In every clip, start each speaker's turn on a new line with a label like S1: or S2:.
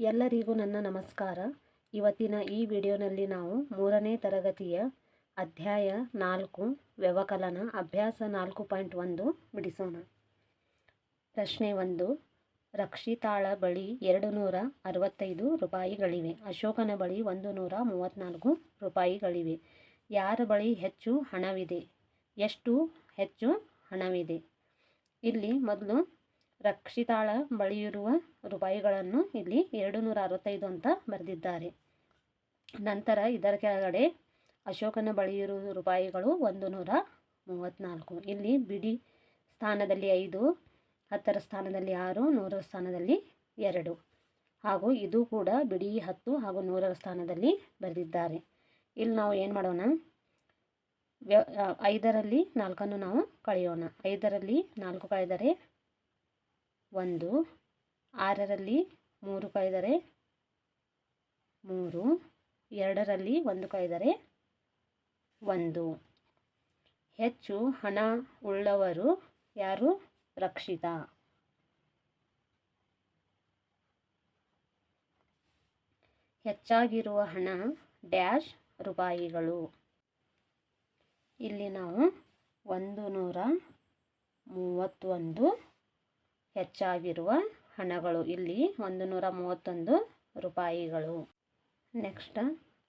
S1: ಎಲ್ಲರಿಗೂ ನನ್ನ ನಮಸ್ಕಾರ. ಇವತ್ತಿನ ಈ ವಿಡಿಯೋನಲ್ಲಿ ನಾವು ಮೂರನೇ ತರಗತಿಯ ಅಧ್ಯಾಯ ನಾಲ್ಕು, ವ್ಯವಕಲನ, ಅಭ್ಯಾಸ ನಾಲ್ಕು ಪಾಯಿಂಟ್ ಒಂದು ಬಿಡಿಸೋಣ. ಪ್ರಶ್ನೆ ಒಂದು, ರಕ್ಷಿತಾಳ ಬಳಿ ಎರಡು ನೂರ ಅರವತ್ತೈದು ರೂಪಾಯಿಗಳಿವೆ. ಅಶೋಕನ ಬಳಿ ಒಂದು ನೂರ ಮೂವತ್ತ್ನಾಲ್ಕು ರೂಪಾಯಿಗಳಿವೆ. ಯಾರ ಬಳಿ ಹೆಚ್ಚು ಹಣವಿದೆ? ಎಷ್ಟು ಹೆಚ್ಚು ಹಣವಿದೆ? ಇಲ್ಲಿ ಮೊದಲು ರಕ್ಷಿತಾಳ ಬಳಿಯಿರುವ ರೂಪಾಯಿಗಳನ್ನು ಇಲ್ಲಿ ಎರಡು ನೂರ ಅರವತ್ತೈದು ಅಂತ ಬರೆದಿದ್ದಾರೆ. ನಂತರ ಇದರ ಕೆಳಗಡೆ ಅಶೋಕನ ಬಳಿಯಿರುವ ರೂಪಾಯಿಗಳು ಒಂದು ನೂರ ಮೂವತ್ತ್ನಾಲ್ಕು ಇಲ್ಲಿ ಬಿಡಿ ಸ್ಥಾನದಲ್ಲಿ ಐದು, ಹತ್ತರ ಸ್ಥಾನದಲ್ಲಿ ಆರು, ನೂರರ ಸ್ಥಾನದಲ್ಲಿ ಎರಡು. ಹಾಗೂ ಇದು ಕೂಡ ಬಿಡಿ ಹತ್ತು ಹಾಗೂ ನೂರರ ಸ್ಥಾನದಲ್ಲಿ ಬರೆದಿದ್ದಾರೆ. ಇಲ್ಲಿ ನಾವು ಏನು ಮಾಡೋಣ? ವ್ಯ ಐದರಲ್ಲಿ ನಾಲ್ಕನ್ನು ನಾವು ಕಳೆಯೋಣ. ಐದರಲ್ಲಿ ನಾಲ್ಕು ಕಳೆದರೆ ಒಂದು, ಆರರಲ್ಲಿ ಮೂರು ಕಳೆದರೆ ಮೂರು, ಎರಡರಲ್ಲಿ ಒಂದು ಕಳೆದರೆ ಒಂದು. ಹೆಚ್ಚು ಹಣ ಉಳ್ಳವರು ಯಾರು? ರಕ್ಷಿತ. ಹೆಚ್ಚಾಗಿರುವ ಹಣ ಡ್ಯಾಶ್ ರೂಪಾಯಿಗಳು. ಇಲ್ಲಿ ನಾವು ಒಂದು ನೂರ ಮೂವತ್ತೊಂದು ಹೆಚ್ಚಾಗಿರುವ ಹಣಗಳು ಇಲ್ಲಿ ಒಂದು ನೂರ ಮೂವತ್ತೊಂದು ರೂಪಾಯಿಗಳು. ನೆಕ್ಸ್ಟ್,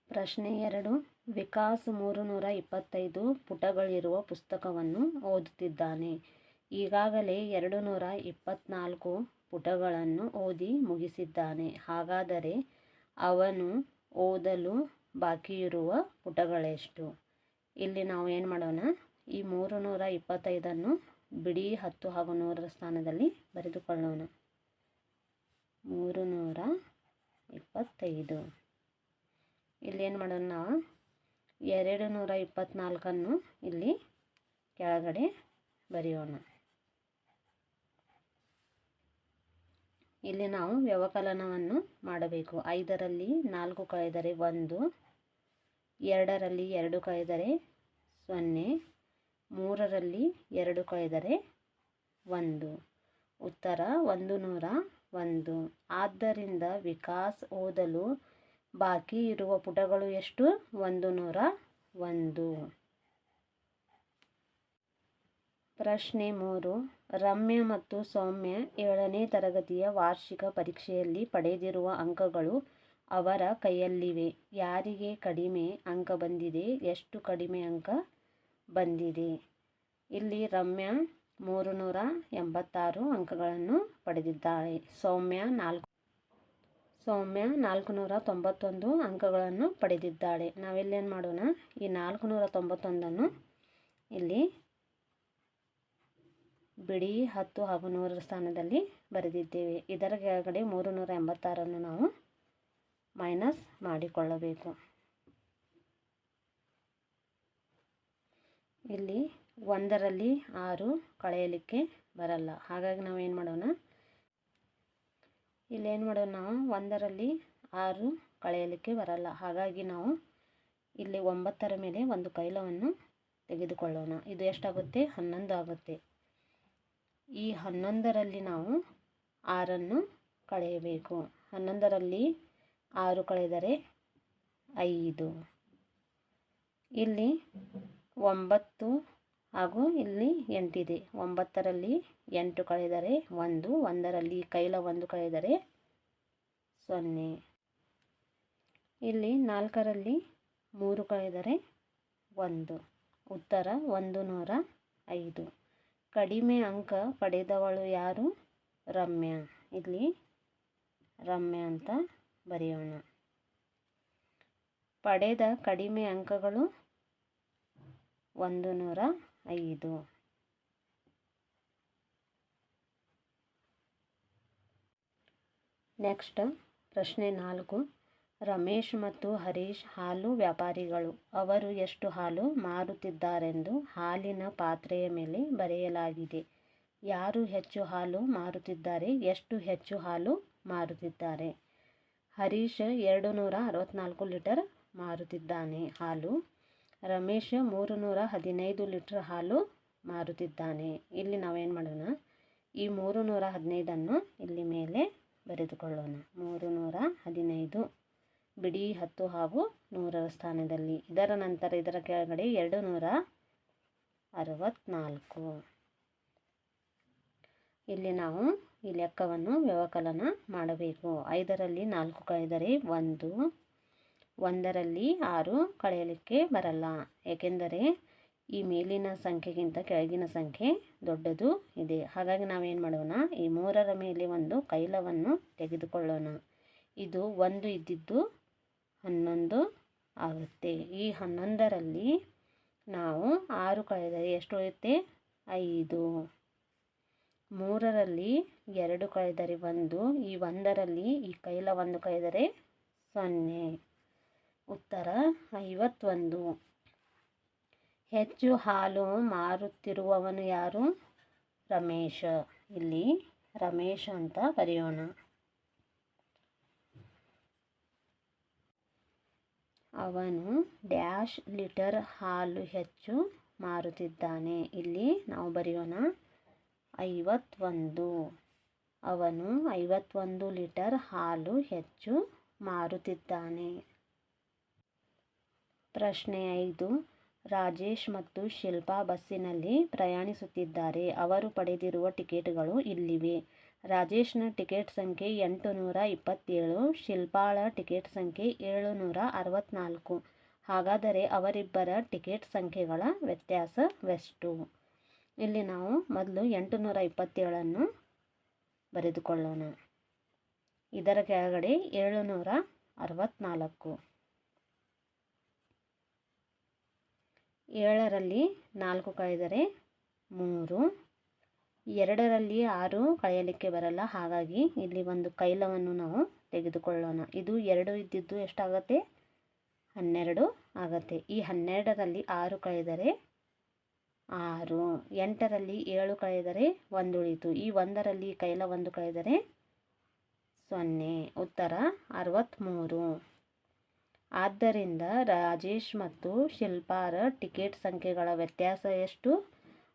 S1: ಪ್ರಶ್ನೆ ಎರಡು. ವಿಕಾಸ್ ಮೂರು ನೂರ ಇಪ್ಪತ್ತೈದು ಪುಟಗಳಿರುವ ಪುಸ್ತಕವನ್ನು ಓದುತ್ತಿದ್ದಾನೆ. ಈಗಾಗಲೇ ಎರಡು ನೂರ ಇಪ್ಪತ್ತ್ನಾಲ್ಕು ಪುಟಗಳನ್ನು ಓದಿ ಮುಗಿಸಿದ್ದಾನೆ. ಹಾಗಾದರೆ ಅವನು ಓದಲು ಬಾಕಿಯಿರುವ ಪುಟಗಳೆಷ್ಟು? ಇಲ್ಲಿ ನಾವು ಏನು ಮಾಡೋಣ? ಈ ಮೂರು ನೂರ ಇಪ್ಪತ್ತೈದನ್ನು ಬಿಡಿ ಹತ್ತು ಹಾಗೂ ನೂರರ ಸ್ಥಾನದಲ್ಲಿ ಬರೆದುಕೊಳ್ಳೋಣ. ಮೂರು ನೂರ ಇಪ್ಪತ್ತೈದು ಇಲ್ಲೇನು ಮಾಡೋಣ ನಾವು? ಎರಡು ನೂರ ಇಪ್ಪತ್ತ್ನಾಲ್ಕನ್ನು ಇಲ್ಲಿ ಕೆಳಗಡೆ ಬರೆಯೋಣ. ಇಲ್ಲಿ ನಾವು ವ್ಯವಕಲನವನ್ನು ಮಾಡಬೇಕು. ಐದರಲ್ಲಿ ನಾಲ್ಕು ಕಳೆದರೆ ಒಂದು, ಎರಡರಲ್ಲಿ ಎರಡು ಕಳೆದರೆ ಸೊನ್ನೆ ಮೂರರಲ್ಲಿ ಎರಡು ಕಳೆದರೆ ಒಂದು. ಉತ್ತರ ಒಂದು ನೂರ ಒಂದು. ಆದ್ದರಿಂದ ವಿಕಾಸ್ ಓದಲು ಬಾಕಿ ಇರುವ ಪುಟಗಳು ಎಷ್ಟು? ಒಂದು ನೂರ ಒಂದು. ಪ್ರಶ್ನೆ ಮೂರು. ರಮ್ಯ ಮತ್ತು ಸೌಮ್ಯ ಏಳನೇ ತರಗತಿಯ ವಾರ್ಷಿಕ ಪರೀಕ್ಷೆಯಲ್ಲಿ ಪಡೆದಿರುವ ಅಂಕಗಳು ಅವರ ಕೈಯಲ್ಲಿವೆ. ಯಾರಿಗೆ ಕಡಿಮೆ ಅಂಕ ಬಂದಿದೆ? ಎಷ್ಟು ಕಡಿಮೆ ಅಂಕ? ಬಂದಿದೆ. ಇಲ್ಲಿ ರಮ್ಯಾ ಮೂರು ನೂರ ಎಂಬತ್ತಾರು ಅಂಕಗಳನ್ನು ಪಡೆದಿದ್ದಾಳೆ. ಸೌಮ್ಯ ನಾಲ್ಕು ಸೌಮ್ಯ ನಾಲ್ಕು ನೂರ ತೊಂಬತ್ತೊಂದು ಅಂಕಗಳನ್ನು ಪಡೆದಿದ್ದಾಳೆ. ನಾವೆಲ್ಲೇನು ಮಾಡೋಣ? ಈ ನಾಲ್ಕು ನೂರ ತೊಂಬತ್ತೊಂದನ್ನು ಇಲ್ಲಿ ಬಿಡಿ ಹತ್ತು ಹಾಗೂ ನೂರರ ಸ್ಥಾನದಲ್ಲಿ ಬರೆದಿದ್ದೇವೆ. ಇದರ ಕೆಳಗಡೆ ಮೂರು ನೂರ ಎಂಬತ್ತಾರನ್ನು ನಾವು ಮೈನಸ್ ಮಾಡಿಕೊಳ್ಳಬೇಕು. ಇಲ್ಲಿ ಒಂದರಲ್ಲಿ ಆರು ಕಳೆಯಲಿಕ್ಕೆ ಬರಲ್ಲ. ಹಾಗಾಗಿ ನಾವು ಏನು ಮಾಡೋಣ? ಇಲ್ಲಿ ಏನು ಮಾಡೋಣ? ನಾವು ಒಂದರಲ್ಲಿ ಆರು ಕಳೆಯಲಿಕ್ಕೆ ಬರಲ್ಲ. ಹಾಗಾಗಿ ನಾವು ಇಲ್ಲಿ ಒಂಬತ್ತರ ಮೇಲೆ ಒಂದು ಕೈಲವನ್ನು ತೆಗೆದುಕೊಳ್ಳೋಣ. ಇದು ಎಷ್ಟಾಗುತ್ತೆ? ಹನ್ನೊಂದು ಆಗುತ್ತೆ. ಈ ಹನ್ನೊಂದರಲ್ಲಿ ನಾವು ಆರನ್ನು ಕಳೆಯಬೇಕು. ಹನ್ನೊಂದರಲ್ಲಿ ಆರು ಕಳೆದರೆ ಐದು. ಇಲ್ಲಿ ಒಂಬತ್ತು ಹಾಗೂ ಇಲ್ಲಿ ಎಂಟಿದೆ. ಒಂಬತ್ತರಲ್ಲಿ ಎಂಟು ಕಳೆದರೆ ಒಂದು, ಒಂದರಲ್ಲಿ ಕೈಲ ಒಂದು ಕಳೆದರೆ ಸೊನ್ನೆ. ಇಲ್ಲಿ ನಾಲ್ಕರಲ್ಲಿ ಮೂರು ಕಳೆದರೆ ಒಂದು. ಉತ್ತರ ಒಂದು ನೂರ ಐದು. ಕಡಿಮೆ ಅಂಕ ಪಡೆದವಳು ಯಾರು? ರಮ್ಯ. ಇಲ್ಲಿ ರಮ್ಯ ಅಂತ ಬರೆಯೋಣ. ಪಡೆದ ಕಡಿಮೆ ಅಂಕಗಳು ಒಂದು ನೂರ ಐದು. ನೆಕ್ಸ್ಟ್ ಪ್ರಶ್ನೆ ನಾಲ್ಕು. ರಮೇಶ್ ಮತ್ತು ಹರೀಶ್ ಹಾಲು ವ್ಯಾಪಾರಿಗಳು, ಅವರು ಎಷ್ಟು ಹಾಲು ಮಾರುತ್ತಿದ್ದಾರೆಂದು ಹಾಲಿನ ಪಾತ್ರೆಯ ಮೇಲೆ ಬರೆಯಲಾಗಿದೆ. ಯಾರು ಹೆಚ್ಚು ಹಾಲು ಮಾರುತ್ತಿದ್ದಾರೆ, ಎಷ್ಟು ಹೆಚ್ಚು ಹಾಲು ಮಾರುತ್ತಿದ್ದಾರೆ? ಹರೀಶ್ ಎರಡು ನೂರ ಅರವತ್ತ್ನಾಲ್ಕು ಲೀಟರ್ ಮಾರುತ್ತಿದ್ದಾನೆ, ಹಾಲು ರಮೇಶ್ ಮೂರು ನೂರ ಹದಿನೈದು ಲೀಟ್ರ್ ಹಾಲು ಮಾರುತ್ತಿದ್ದಾನೆ. ಇಲ್ಲಿ ನಾವೇನು ಮಾಡೋಣ? ಈ ಮೂರು ನೂರ ಹದಿನೈದನ್ನು ಇಲ್ಲಿ ಮೇಲೆ ಬರೆದುಕೊಳ್ಳೋಣ. ಮೂರು ನೂರ ಹದಿನೈದು ಬಿಡಿ ಹತ್ತು ಹಾಗೂ ನೂರರ ಸ್ಥಾನದಲ್ಲಿ. ಇದರ ನಂತರ ಇದರ ಕೆಳಗಡೆ ಎರಡು ನೂರ ಅರವತ್ತ್ನಾಲ್ಕು ಇಲ್ಲಿ ನಾವು ಈ ಲೆಕ್ಕವನ್ನು ವ್ಯವಕಲನ ಮಾಡಬೇಕು. ಐದರಲ್ಲಿ ನಾಲ್ಕು ಕಳೆದರೆ ಒಂದು ಒಂದರಲ್ಲಿ ಆರು ಕಳೆಯಲಿಕ್ಕೆ ಬರಲ್ಲ. ಏಕೆಂದರೆ ಈ ಮೇಲಿನ ಸಂಖ್ಯೆಗಿಂತ ಕೆಳಗಿನ ಸಂಖ್ಯೆ ದೊಡ್ಡದು ಇದೆ. ಹಾಗಾಗಿ ನಾವೇನು ಮಾಡೋಣ? ಈ ಮೂರರ ಮೇಲೆ ಒಂದು ಕೈಲವನ್ನು ತೆಗೆದುಕೊಳ್ಳೋಣ. ಇದು ಒಂದು ಇದ್ದಿದ್ದು ಹನ್ನೊಂದು ಆಗುತ್ತೆ. ಈ ಹನ್ನೊಂದರಲ್ಲಿ ನಾವು ಆರು ಕಳೆದರೆ ಎಷ್ಟು ಉಳಿಯುತ್ತೆ ಐದು. ಮೂರರಲ್ಲಿ ಎರಡು ಕಳೆದರೆ ಒಂದು. ಈ ಒಂದರಲ್ಲಿ ಈ ಕೈಲ ಒಂದು ಕಳೆದರೆ ಸೊನ್ನೆ. ಉತ್ತರ ಐವತ್ತೊಂದು. ಹೆಚ್ಚು ಹಾಲು ಮಾರುತ್ತಿರುವವನು ಯಾರು? ರಮೇಶ. ಇಲ್ಲಿ ರಮೇಶ್ ಅಂತ ಬರೆಯೋಣ. ಅವನು ಡ್ಯಾಶ್ ಲೀಟರ್ ಹಾಲು ಹೆಚ್ಚು ಮಾರುತ್ತಿದ್ದಾನೆ. ಇಲ್ಲಿ ನಾವು ಬರೆಯೋಣ. ಐವತ್ತೊಂದು. ಅವನು ಐವತ್ತೊಂದು ಲೀಟರ್ ಹಾಲು ಹೆಚ್ಚು ಮಾರುತ್ತಿದ್ದಾನೆ. ಪ್ರಶ್ನೆ ಐದು. ರಾಜೇಶ್ ಮತ್ತು ಶಿಲ್ಪಾ ಬಸ್ಸಿನಲ್ಲಿ ಪ್ರಯಾಣಿಸುತ್ತಿದ್ದಾರೆ. ಅವರು ಪಡೆದಿರುವ ಟಿಕೆಟ್ಗಳು ಇಲ್ಲಿವೆ. ರಾಜೇಶ್ನ ಟಿಕೆಟ್ ಸಂಖ್ಯೆ ಎಂಟು ನೂರ ಇಪ್ಪತ್ತೇಳು, ಶಿಲ್ಪಾಳ ಟಿಕೆಟ್ ಸಂಖ್ಯೆ ಏಳುನೂರ ಅರವತ್ತ್ನಾಲ್ಕು ಹಾಗಾದರೆ ಅವರಿಬ್ಬರ ಟಿಕೆಟ್ ಸಂಖ್ಯೆಗಳ ವ್ಯತ್ಯಾಸವೆಷ್ಟು? ಇಲ್ಲಿ ನಾವು ಮೊದಲು ಎಂಟು ನೂರ ಇಪ್ಪತ್ತೇಳನ್ನು ಬರೆದುಕೊಳ್ಳೋಣ. ಇದರ ಕೆಳಗಡೆ ಏಳುನೂರ ಅರವತ್ತ್ನಾಲ್ಕು ಏಳರಲ್ಲಿ ನಾಲ್ಕು ಕಳೆದರೆ ಮೂರು. ಎರಡರಲ್ಲಿ ಆರು ಕಳೆಯಲಿಕ್ಕೆ ಬರಲ್ಲ. ಹಾಗಾಗಿ ಇಲ್ಲಿ ಒಂದು ಕೈಲವನ್ನು ನಾವು ತೆಗೆದುಕೊಳ್ಳೋಣ. ಇದು ಎರಡು ಇದ್ದಿದ್ದು ಎಷ್ಟಾಗತ್ತೆ? ಹನ್ನೆರಡು ಆಗತ್ತೆ. ಈ ಹನ್ನೆರಡರಲ್ಲಿ ಆರು ಕಳೆದರೆ ಆರು. ಎಂಟರಲ್ಲಿ ಏಳು ಕಳೆದರೆ ಒಂದು ಉಳಿತು ಈ ಒಂದರಲ್ಲಿ ಕೈಲ ಒಂದು ಕಳೆದರೆ ಸೊನ್ನೆ. ಉತ್ತರ ಅರವತ್ತ್ಮೂರು. ಆದ್ದರಿಂದ ರಾಜೇಶ್ ಮತ್ತು ಶಿಲ್ಪಾರ ಟಿಕೆಟ್ ಸಂಖ್ಯೆಗಳ ವ್ಯತ್ಯಾಸ ಎಷ್ಟು?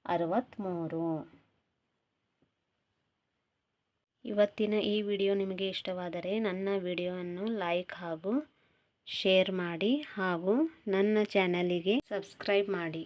S1: ಅರವತ್ತ್ಮೂರು ಇವತ್ತಿನ ಈ ವಿಡಿಯೋ ನಿಮಗೆ ಇಷ್ಟವಾದರೆ ನನ್ನ ವಿಡಿಯೋವನ್ನು ಲೈಕ್ ಹಾಗೂ ಶೇರ್ ಮಾಡಿ ಹಾಗೂ ನನ್ನ ಚಾನಲಿಗೆ ಸಬ್ಸ್ಕ್ರೈಬ್ ಮಾಡಿ.